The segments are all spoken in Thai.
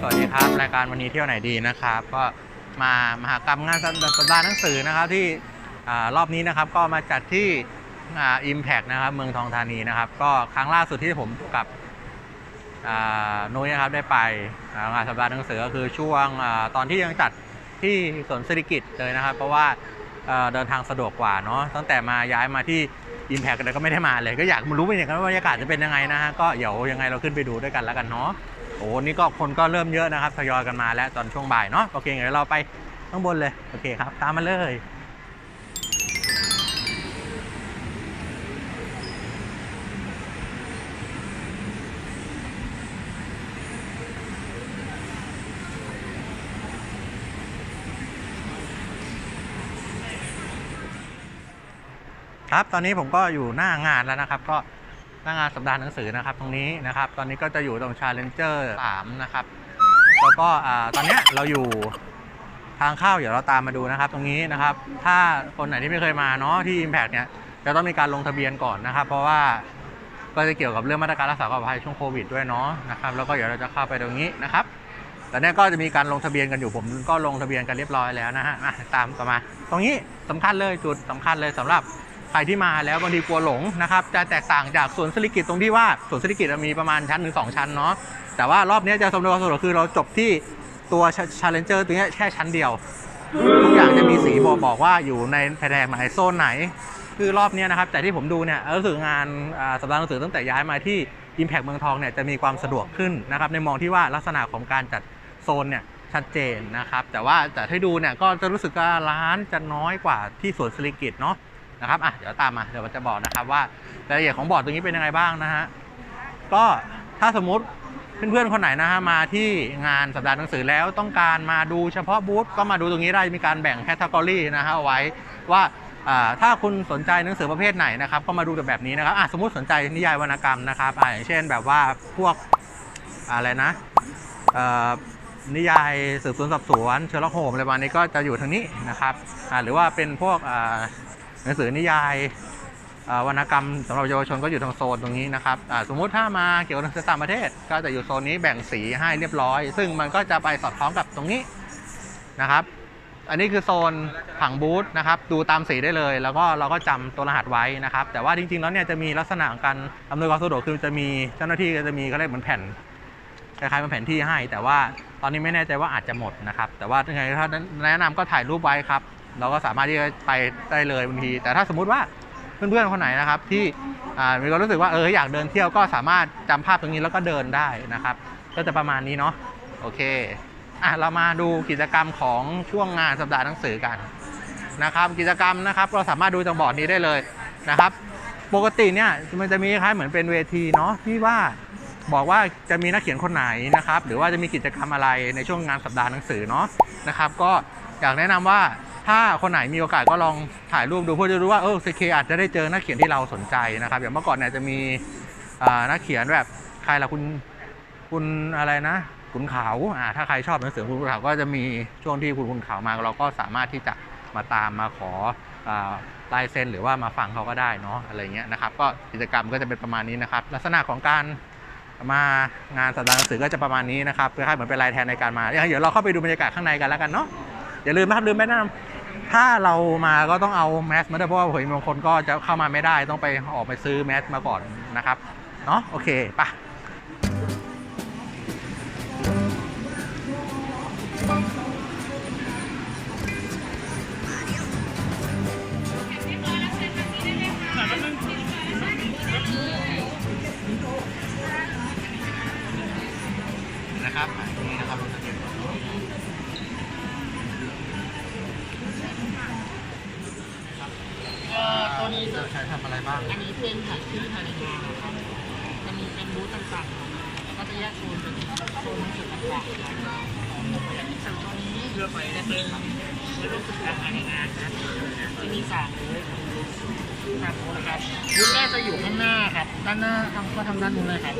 สวัสดีครับ รายการวันนี้เที่ยวไหนดีนะครับ ก็มามหากรรมงานสัปดาห์หนังสือนะครับที่รอบนี้นะครับก็มาจัดที่อิมแพกนะครับเมืองทองธานีนะครับ ก็ครั้งล่าสุดที่ผมกับนุ้ยนะครับได้ไปงานสัปดาห์หนังสือก็คือช่วงตอนที่ยังจัดที่สวนเศรษฐกิจเลยนะครับ เพราะว่าเอ่อเดินทางสะดวกกว่าเนาะตั้งแต่มาย้ายมาที่อิมแพกเลยก็ไม่ได้มาเลย ก็อยากมารู้เป็นอย่างนั้นว่าบรรยากาศจะเป็นยังไงนะฮะก็เดี๋ยวยังไงเราขึ้นไปดูด้วยกันแล้วกันเนาะ โอ้นี่ก็คนก็เริ่มเยอะนะครับทยอยกันมาแล้วตอนช่วงบ่ายเนาะโอเคเดี๋ยวเราไปข้างบนเลยโอเคครับ ตามมาเลยครับ ตอนนี้ผมก็อยู่หน้างานแล้วนะครับ ก็ น้างานสัปดาห์หนังสือนะครับตรงนี้นะครับ ตอนนี้ก็จะอยู่ตรง Challenger 3 นะครับ แล้วก็อ่าตอนนี้เราอยู่ทางเข้าเดี๋ยวเราตามมาดูนะครับตรงนี้นะครับ ถ้าคนไหนที่ไม่เคยมาเนาะที่ Impact เนี่ยจะต้องมีการลงทะเบียนก่อนนะครับ เพราะว่าก็จะเกี่ยวกับเรื่องมาตรการรักษาความปลอดภัยช่วงโควิดด้วยเนาะนะครับแล้วก็เดี๋ยวเราจะเข้าไปตรงนี้นะครับตอนนี้ก็จะมีการลงทะเบียนกันอยู่ผมก็ลงทะเบียนกันเรียบร้อยแล้วนะฮะตามกันมา ตรงนี้สำคัญเลยจุดสำคัญเลยสำหรับ ใครที่มาแล้วบางทีกลัวหลงนะครับจะแตกต่างจากสวนสิริกิตตรงที่ว่าสวนสิริกิตมีประมาณชั้นถึงสองชั้นเนาะแต่ว่ารอบนี้จะสมดุลสะดวกคือเราจบที่ตัว Challenger ตัวนี้แค่ชั้นเดียว ทุกอย่างจะมีสีบอกบอกว่าอยู่ในแผนกไหนโซนไหน คือรอบนี้นะครับแต่ที่ผมดูเนี่ยรู้สึกงานอ่าสัปดาห์หนังสือตั้งแต่ย้ายมาที่ Impact เมืองทองเนี่ยจะมีความสะดวกขึ้นนะครับในมองที่ว่าลักษณะของการจัดโซนเนี่ยชัดเจนนะครับ แต่ว่าแต่ให้ดูเนี่ยก็จะรู้สึกว่าร้านจะน้อยกว่าที่สวนสิริกิตเนาะ นะครับอะเดี๋ยวตามมาเดี๋ยวจะบอกนะครับว่ารายละเอียดของบอร์ดตรงนี้เป็นยังไงบ้างนะฮะก็ถ้าสมมุติเพื่อนๆคนไหนนะฮะมาที่งานสัปดาห์หนังสือแล้วต้องการมาดูเฉพาะบูธก็มาดูตรงนี้ได้มีการแบ่งแคตตากรีนะฮะเอาไว้ว่าถ้าคุณสนใจหนังสือประเภทไหนนะครับก็มาดูแบบนี้นะครับสมมติสนใจนิยายวรรณกรรมนะครับอะอย่างเช่นแบบว่าพวกอะไรนะนิยายสืบสวนสอบสวนเชอร์ล็อกโฮมอะไรประมาณนี้ก็จะอยู่ทางนี้นะครับหรือว่าเป็นพวก นังสือนิยายวรรณกรรมสำหรับเยาวชนก็อยู่ทางโซนตรงนี้นะครับสมมุติถ้ามาเกี่ยวกับหนังสือต่างประเทศ ก็จะอยู่โซนนี้แบ่งสีให้เรียบร้อย ซึ่งมันก็จะไปสอดคล้องกับตรงนี้นะครับ อันนี้คือโซนผังบูธนะครับ ดูตามสีได้เลย แล้วก็เราก็จำตัวรหัสไว้นะครับ แต่ว่าจริงๆแล้วเนี่ยจะมีลักษณะของการอำนวยความสะดวกคือจะมีเจ้าหน้าที่ก็จะมีเขาเรียกเหมือนแผ่นคล้ายๆเป็นแผนที่ให้ แต่ว่าตอนนี้ไม่แน่ใจว่าอาจจะหมดนะครับ แต่ว่ายังไงถ้าแนะนำก็ถ่ายรูปไว้ครับ เราก็สามารถที่จะไปได้เลยบางที แต่ถ้าสมมุติว่าเพื่อนๆคนไหนนะครับ ที่มีความรู้สึกว่าเอออยากเดินเที่ยวก็สามารถจำภาพตรงนี้แล้วก็เดินได้นะครับ ก็จะประมาณนี้เนาะโอเคอะเรามาดูกิจกรรมของช่วงงานสัปดาห์หนังสือกันนะครับ กิจกรรมนะครับ เราสามารถดูจากบอร์ดนี้ได้เลยนะครับ ปกติเนี่ยมันจะมีคล้ายเหมือนเป็นเวทีเนาะที่ว่าบอกว่าจะมีนักเขียนคนไหนนะครับ หรือว่าจะมีกิจกรรมอะไรในช่วงงานสัปดาห์หนังสือเนาะนะครับ ก็อยากแนะนำว่า ถ้าคนไหนมีโอกาสก็ลองถ่ายรูปดูเพื่อจะรู้ว่าเออซีเคอาจจะได้เจอนักเขียนที่เราสนใจนะครับอย่างเมื่อก่อนเนี่ยจะมีนักเขียนแบบใครล่ะคุณคุณอะไรนะขุนเขาอ่าถ้าใครชอบหนังสือคุณขุนเขาก็จะมีช่วงที่คุณขุนเขามาเราก็สามารถที่จะมาตามมาขออลายเซ็นหรือว่ามาฟังเขาก็ได้เนาะอะไรเงี้ยนะครับ ก็กิจกรรมก็จะเป็นประมาณนี้นะครับ ลักษณะของการมางานสัปดาห์หนังสือก็จะประมาณนี้นะครับคล้ายๆเหมือนเป็นลายแทนในการมาเดี๋ยวเราเข้าไปดูบรรยากาศข้างในกันแล้วกันเนาะอย่าลืมนะครับลืมไม่แนะนำ ถ้าเรามาก็ต้องเอาแมสมาด้วยเพราะว่าเผยบางคนก็จะเข้ามาไม่ได้ต้องไปออกไปซื้อแมสมาก่อนนะครับ เนาะโอเคปะ จะใช้ทำอะไรบ้าง อันนี้เป็นแผนที่ภายในงานนะครับจะมีเป็นบูธต่างๆของงานแล้วก็จะแยกโซนเป็นโซนหนังสือต่างๆนะครับส่วนตัวนี้เพื่อไปได้เป็นเรื่องกิจกรรมภายในงานนะครับจะมีสามบูธสามบูธนะครับบูธแรกจะอยู่ข้างหน้าครับ ด้านหน้าทำก็ทำด้านนู้นเลยครับ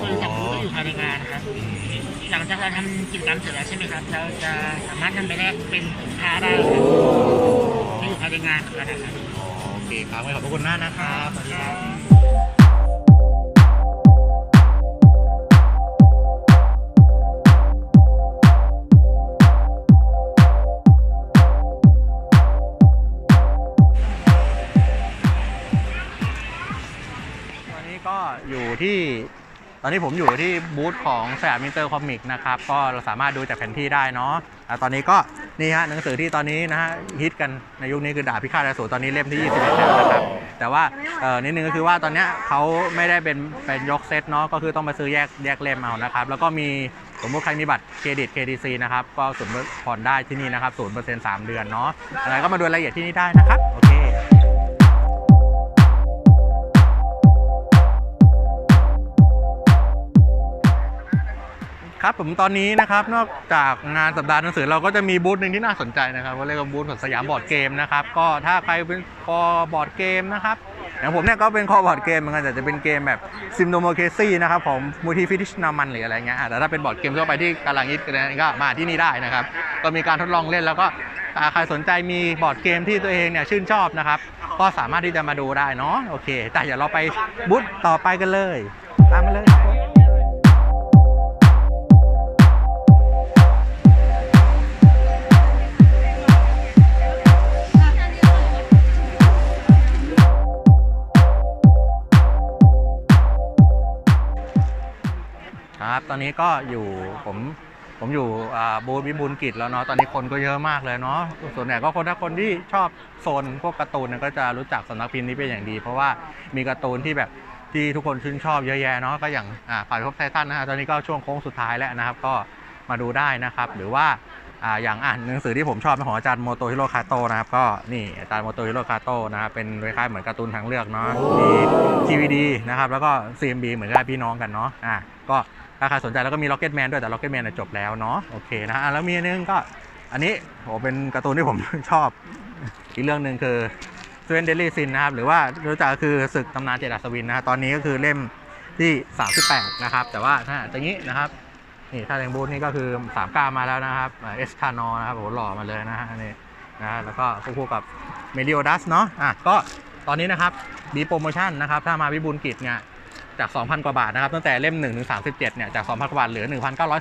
ส่วนสองบูธจะอยู่ภายในงานนะครับหลังจากเราทำกิจกรรมเสร็จแล้วใช่ไหมครับ เราจะสามารถนำไปแลกเป็นสินค้าได้ครับจะอยู่ภายในงานของเรานะครับโอ เคครับขอบคุณมากนะครับสวัสดีครับ ตอนนี้ผมอยู่ที่บูธของสยามมินเตอร์คอมิกนะครับ ก็เราสามารถดูจากแผนที่ได้เนาะตอนนี้ก็นี่ฮะหนังสือที่ตอนนี้นะฮะฮิตกันในยุคนี้คือดาบพิฆาตอสูรตอนนี้เล่มที่21แล้วนะครับ แต่ว่าเออนิดนึงก็คือว่าตอนนี้เขาไม่ได้เป็นเป็นยกเซตเนาะก็คือต้องมาซื้อแยกแยกเล่มเอานะครับ แล้วก็มีสมมติใครมีบัตรเครดิต KDC นะครับ ก็ศูนผ่อนได้ที่นี่นะครับศูนย์เปอร์เซ็นต์สามเดือนเนาะอะไรก็มาดูรายละเอียดที่นี่ได้นะครับ ครับผมตอนนี้นะครับนอกจากงานสัปดาห์หนังสือเราก็จะมีบูธหนึ่งที่น่าสนใจนะครับก็เรียกว่าบูธของสยามบอร์ดเกมนะครับก็ถ้าใครเป็นคอบอร์ดเกมนะครับอย่างผมเนี่ยก็เป็นคอบอร์ดเกมเหมือนกันแต่จะเป็นเกมแบบซิมโนโมเคซี่นะครับของมูทีฟิติชนามันหรืออะไรเงี้ยแต่ถ้าเป็นบอร์ดเกมทั่วไปที่กำลังฮิตกันก็มาที่นี่ได้นะครับก็มีการทดลองเล่นแล้วก็ใครสนใจมีบอร์ดเกมที่ตัวเองเนี่ยชื่นชอบนะครับก็สามารถที่จะมาดูได้เนาะโอเค แต่เดี๋ยวเราไปบูธต่อไปกันเลย ตามมาเลย ตอนนี้ก็อยู่ผมผมอยู่บูธวิบูลกิจแล้วเนาะตอนนี้คนก็เยอะมากเลยเนาะส่วนใหญ่ก็คนถ้าคนที่ชอบโซนพวกการ์ตูนเนี่ยก็จะรู้จักสำนักพิมพ์นี้เป็นอย่างดี เพราะว่ามีการ์ตูนที่แบบที่ทุกคนชื่นชอบเยอะแยะเนาะก็อย่างอ่าฝ่ายพบไททันนะฮะตอนนี้ก็ช่วงโค้งสุดท้ายแล้วนะครับ ก็มาดูได้นะครับ หรือว่า อ่าอย่างอ่านหนังสือที่ผมชอบเป็นของอาจารย์โมโตฮิโร่คาโตะนะครับก็นี่อาจารย์โมโตฮิโร่คาโตะนะครับเป็นคล้ายๆเหมือนการ์ตูนทางเลือกเนาะมี TVD นะครับแล้วก็ CMB เหมือนกับพี่น้องกันเนาะอะก็ถ้าใครสนใจแล้วก็มี Rocket Man ด้วยแต่ Rocket Man น่ะจบแล้วเนาะโอเคนะฮะแล้วมีอันนึงก็อันนี้โหเป็นการ์ตูนที่ผมชอบ อีกเรื่องหนึ่งคือ s w e n Daily Sin นะครับหรือว่ารู้จักก็คือศึกตำนานเจดอัศวินนะฮะตอนนี้ก็คือเล่มที่ 38 นะครับแต่ว่าถ้าอย่างนี้นะครับ นี่ถ้าแรงบูธนี่ก็คือ3ก้ามาแล้วนะครับเอสคานอนะครับโหหล่อมาเลยนะฮะอันนี่นะแล้วก็คู่กับเมดิโอดัสเนาะอะก็ตอนนี้นะครับมีโปรโมชั่นนะครับ ถ้ามาวิบูลกิจเนี่ยจาก 2,000 กว่าบาทนะครับ ตั้งแต่เล่ม 1 ถึง 37 เนี่ย จาก 2,000 กว่าบาทเหลือ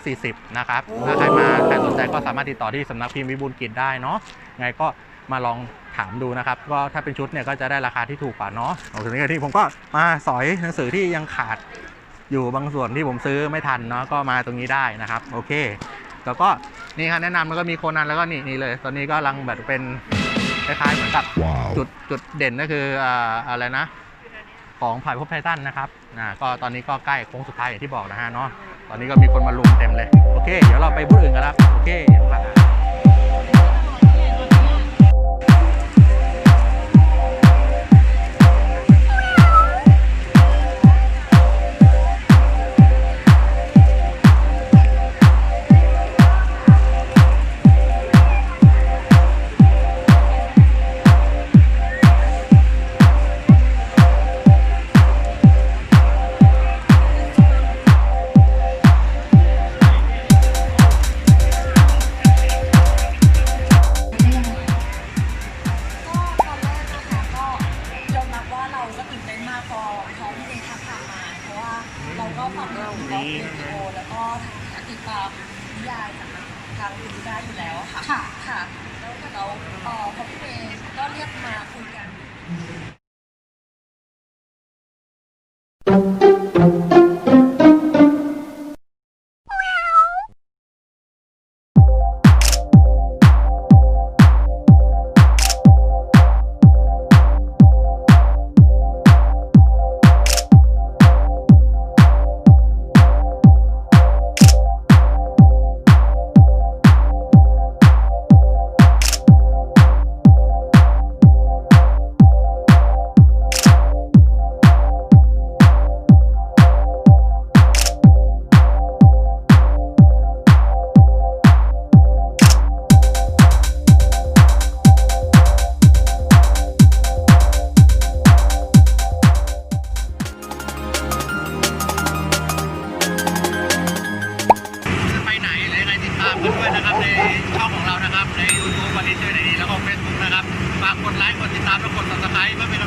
1,940 นะครับ ถ้าใครมาใครสนใจก็สามารถติดต่อที่สำนักพิมพ์วิบูลกิจได้เนาะไงก็มาลองถามดูนะครับ ก็ถ้าเป็นชุดเนี่ยก็จะได้ราคาที่ถูกกว่าเนาะโอเคนี่ที่ผมก็มาสอยหนังสือที่ยังขาด อยู่บางส่วนที่ผมซื้อไม่ทันเนาะก็มาตรงนี้ได้นะครับ โอเค แล้วก็นี่ครับแนะนำแล้วก็มีโคนันแล้วก็นี่นี่เลย ตอนนี้ก็กำลังแบบเป็นคล้ายๆเหมือนกับจุดจุดเด่นก็คืออ่าอะไรนะ ของผ่ายพบไททันนะครับอ่าก็ตอนนี้ก็ใกล้โค้งสุดท้ายอย่างที่บอกนะฮะเนาะตอนนี้ก็มีคนมาลุมเต็มเลย โอเค เดี๋ยวเราไปบูธอื่นกันแล้วโอเคเดี๋ย ไลค์ กดติดตาม และกดติดตามให้เพื่อเป็น